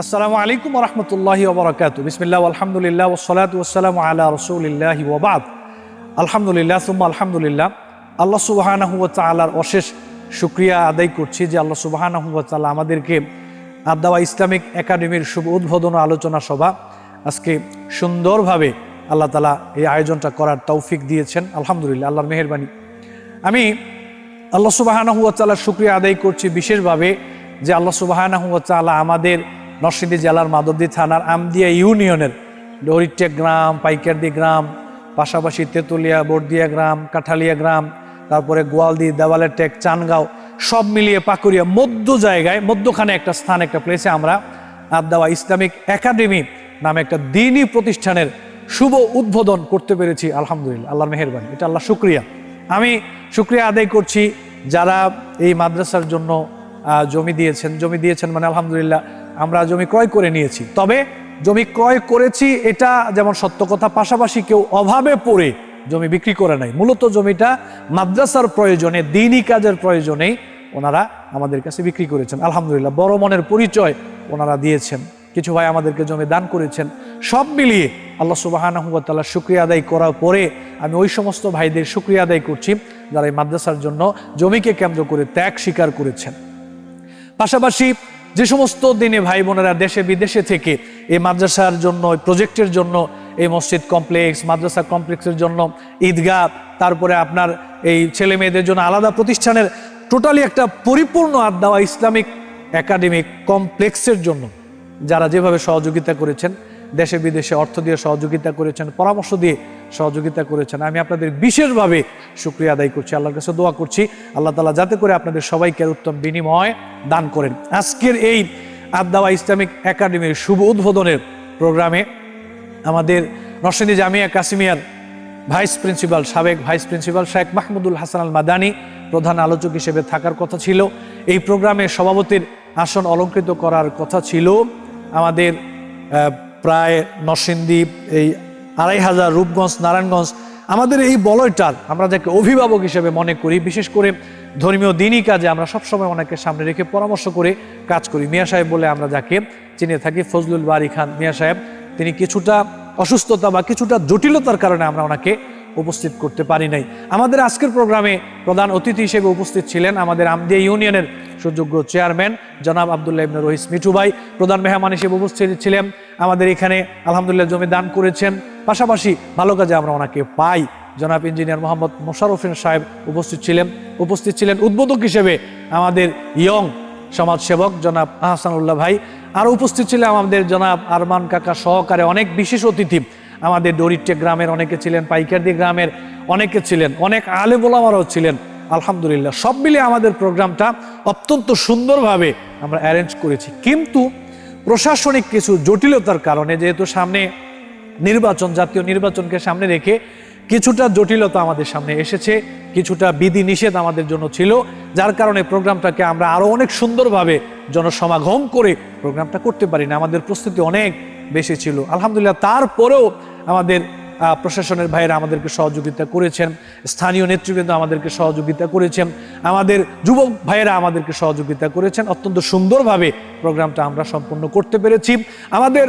আসসালামু আলাইকুম রহমতুল্লাহি ওবরাকাতু। বিসমিল্লাহ, আলহামদুলিল্লাহ ওসলাত ওসালাম আলা রসুলিল্লাহ ওবাদ আলহামদুলিল্লাহ, সুম্মা আলহামদুলিল্লাহ। আল্লাহ সুবাহানাহু তালার অশেষ শুক্রিয়া আদায় করছি যে আল্লাহ সুবাহানাহু তাআলা আমাদেরকে আদাওয়া ইসলামিক একাডেমির শুভ উদ্বোধন আলোচনা সভা আজকে সুন্দরভাবে আল্লাহ তালা এই আয়োজনটা করার তৌফিক দিয়েছেন। আলহামদুলিল্লাহ, আল্লাহর মেহরবানি। আমি আল্লাহ সুবাহানাহুয়া তাল্লাহ শুক্রিয়া আদায় করছি বিশেষভাবে যে আল্লাহ সুবাহানাহুয়া তাল্লাহ আমাদের নরসিংদী জেলার মাদবদী থানার আমদিয়া ইউনিয়নের ডরিটেক গ্রাম, পাইকারদি গ্রাম, পাশাপাশি তেতুলিয়া বর্দিয়া গ্রাম, কাঠালিয়া গ্রাম, তারপরে গোয়ালদি দেওয়ালের টেক, চানগাঁও, সব মিলিয়ে পাকুড়িয়া মধ্য জায়গায়, মধ্যখানে একটা স্থান, একটা প্লেসে আমরা আদাওয়া ইসলামিক একাডেমি নামে একটা দিনই প্রতিষ্ঠানের শুভ উদ্বোধন করতে পেরেছি, আলহামদুলিল্লাহ, আল্লাহর মেহরবানি, এটা আল্লাহ শুক্রিয়া। আমি শুক্রিয়া আদায় করছি যারা এই মাদ্রাসার জন্য জমি দিয়েছেন জমি দিয়েছেন মানে আলহামদুলিল্লাহ আমরা জমি ক্রয় করে নিয়েছি। তবে জমি ক্রয় করেছি এটা যেমন সত্য কথা, পাশাপাশি কেউ অভাবে পড়ে জমি বিক্রি করে নাই। মূলত জমিটা মাদ্রাসার প্রয়োজনে, দিনই কাজের প্রয়োজনেই ওনারা আমাদের কাছে বিক্রি করেছেন। আলহামদুলিল্লাহ, বড় মনের পরিচয় ওনারা দিয়েছেন। কিছু ভাই আমাদেরকে জমি দান করেছেন। সব মিলিয়ে আল্লাহ সুবাহানহতাল্লাহ শুক্রিয়া আদায় করার পরে আমি ওই সমস্ত ভাইদের শুক্রিয়া আদায় করছি, যারা এই মাদ্রাসার জন্য জমিকে কেন্দ্র করে ত্যাগ স্বীকার করেছেন। পাশাপাশি যে সমস্ত দিনে ভাই বোনেরা দেশে বিদেশে থেকে এই মাদ্রাসার জন্য প্রজেক্টের জন্য, এই মসজিদ কমপ্লেক্স মাদ্রাসা কমপ্লেক্সের জন্য ঈদগাহ, তারপরে আপনার এই ছেলে মেয়েদের জন্য আলাদা প্রতিষ্ঠানের টোটালি একটা পরিপূর্ণ আদাওয়া ইসলামিক একাডেমিক কমপ্লেক্সের জন্য। যারা যেভাবে সহযোগিতা করেছেন, দেশে বিদেশে অর্থ দিয়ে সহযোগিতা করেছেন, পরামর্শ দিয়ে সহযোগিতা করেছেন। আমি আপনাদের বিশেষভাবে শুক্রিয়া আদায় করছি, আল্লাহর কাছে দোয়া করছি। আল্লাহ তালা যাতে করে আপনাদের সবাইকে উত্তম বিনিময় দান করেন। আজকের এই আদাওয়া ইসলামিক একাডেমির শুভ উদ্বোধনের প্রোগ্রামে আমাদের নরসিংদী জামিয়া কাসিমিয়ার ভাইস প্রিন্সিপাল, সাবেক ভাইস প্রিন্সিপাল শেখ মাহমুদুল হাসান আল মাদানি প্রধান আলোচক হিসেবে থাকার কথা ছিল। এই প্রোগ্রামে সভাপতির আসন অলঙ্কৃত করার কথা ছিল। আমাদের প্রায় নরসিংদী এই আড়াই হাজার রূপগঞ্জ, নারায়ণগঞ্জ। আমাদের এই বলয়টার আমরা যাকে অভিভাবক হিসেবে মনে করি, বিশেষ করে ধর্মীয় দিনই কাজে আমরা সবসময় ওনাকে সামনে রেখে পরামর্শ করে কাজ করি। মিয়া সাহেব বলে আমরা যাকে চিনে থাকি, ফজলুল বারি খান। মিয়া সাহেব, তিনি কিছুটা অসুস্থতা বা কিছুটা জটিলতার কারণে আমরা ওনাকে উপস্থিত করতে পারি নাই। আমাদের আজকের প্রোগ্রামে প্রধান অতিথি হিসেবে উপস্থিত ছিলেন আমাদের আমদিয়া ইউনিয়নের সুযোগ্য চেয়ারম্যান জনাব আবদুল্লাহ ইবনে রহিস মিঠু ভাই। প্রধান মেহমান হিসেবে উপস্থিত ছিলেন। আমাদের এখানে আলহামদুলিল্লাহ জমি দান করেছেন। পাশাপাশি ভালো কাজে আমরা ওনাকে পাই। জনাব ইঞ্জিনিয়ার মোহাম্মদ মোশারফিন সাহেব উপস্থিত ছিলেন। উপস্থিত ছিলেন উদ্বোধক হিসেবে আমাদের ইয়ং সমাজসেবক জনাব আহসানুল্লাহ ভাই। আর উপস্থিত ছিলেন আমাদের জনাব আরমান কাকা সহকারে অনেক বিশেষ অতিথি। আমাদের ডরিটে গ্রামের অনেকে ছিলেন পাইকারদি গ্রামের অনেকে ছিলেন, অনেক আলেবোলামারও ছিলেন। আলহামদুলিল্লাহ, সব মিলে আমাদের প্রোগ্রামটা অত্যন্ত সুন্দরভাবে আমরা অ্যারেঞ্জ করেছি। কিন্তু প্রশাসনিক কিছু জটিলতার কারণে, যেহেতু সামনে নির্বাচন, জাতীয় নির্বাচনকে সামনে রেখে কিছুটা জটিলতা আমাদের সামনে এসেছে, কিছুটা বিধি নিষেধ আমাদের জন্য ছিল, যার কারণে প্রোগ্রামটাকে আমরা আরও অনেক সুন্দরভাবে জনসমাগম করে প্রোগ্রামটা করতে পারি না আমাদের প্রস্তুতি অনেক বেশি ছিল। আলহামদুলিল্লাহ, তারপরেও আমাদের প্রশাসনের ভাইয়েরা আমাদেরকে সহযোগিতা করেছেন, স্থানীয় নেতৃবৃন্দ আমাদেরকে সহযোগিতা করেছেন, আমাদের যুবক ভাইয়েরা আমাদেরকে সহযোগিতা করেছেন। অত্যন্ত সুন্দরভাবে প্রোগ্রামটা আমরা সম্পন্ন করতে পেরেছি। আমাদের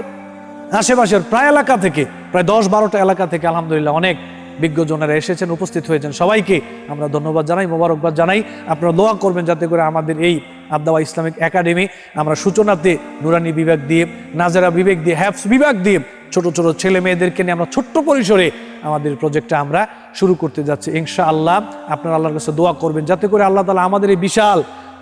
আশেপাশের প্রায় এলাকা থেকে, প্রায় দশ বারোটা এলাকা থেকে আলহামদুলিল্লাহ অনেক বিজ্ঞজনেরা এসেছেন, উপস্থিত হয়েছেন। সবাইকে আমরা ধন্যবাদ জানাই, মোবারকবাদ জানাই। আপনারা দোয়া করবেন যাতে করে আমাদের এই আবদাওয়া ইসলামিক একাডেমি, আমরা সূচনাতে নুরানি বিভাগ দিয়ে, নাজারা বিবেক দিয়ে হ্যাপস বিভাগ দিয়ে ছোট ছোট ছেলে মেয়েদেরকে নিয়ে আমরা ছোট্ট পরিসরে আমাদের প্রজেক্টটা আমরা শুরু করতে যাচ্ছি। ইনশা আল্লাহ আপনারা আল্লাহর কাছে দোয়া করবেন, যাতে করে আল্লাহ তালা আমাদের এই বিশাল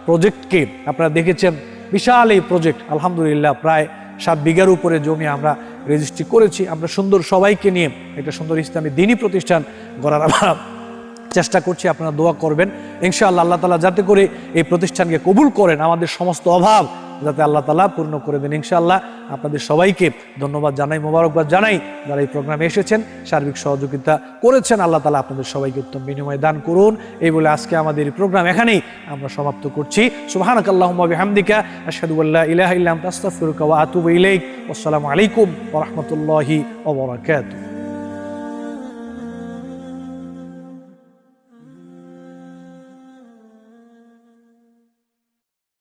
প্রজেক্টকে আপনারা দেখেছেন, বিশাল এই প্রজেক্ট আলহামদুলিল্লাহ প্রায় সাত বিঘার উপরে জমি আমরা রেজিস্ট্রি করেছি। আমরা সুন্দর সবাইকে নিয়ে একটা সুন্দর ইসলামী দিনই প্রতিষ্ঠান গড়ার আমরা চেষ্টা করছি, আপনারা দোয়া করবেন। ইনশাআল্লাহ আল্লাহ তালা যাতে করে এই প্রতিষ্ঠানকে কবুল করেন। আমাদের সমস্ত অভাব যাতে আল্লাহ তালা পূর্ণ করে দেন। ইনশাআল্লাহ আপনাদের সবাইকে ধন্যবাদ জানাই, মোবারকবাদ জানাই। যারা এই প্রোগ্রামে এসেছেন, সার্বিক সহযোগিতা করেছেন, আল্লাহ তালা আপনাদের সবাইকে উত্তম বিনিময় দান করুন। এই বলে আজকে আমাদের এই প্রোগ্রাম এখানেই আমরা সমাপ্ত করছি। সুবহানাক আল্লাহুম্মা বিহামদিকা, আশহাদু আল্লা ইলাহা ইল্লা আনতা, আস্তাগফিরুকা ওয়া আতুবু ইলাইক। আসসালামু আলাইকুম রাহমাতুল্লাহি ওয়া বারাকাতুহু।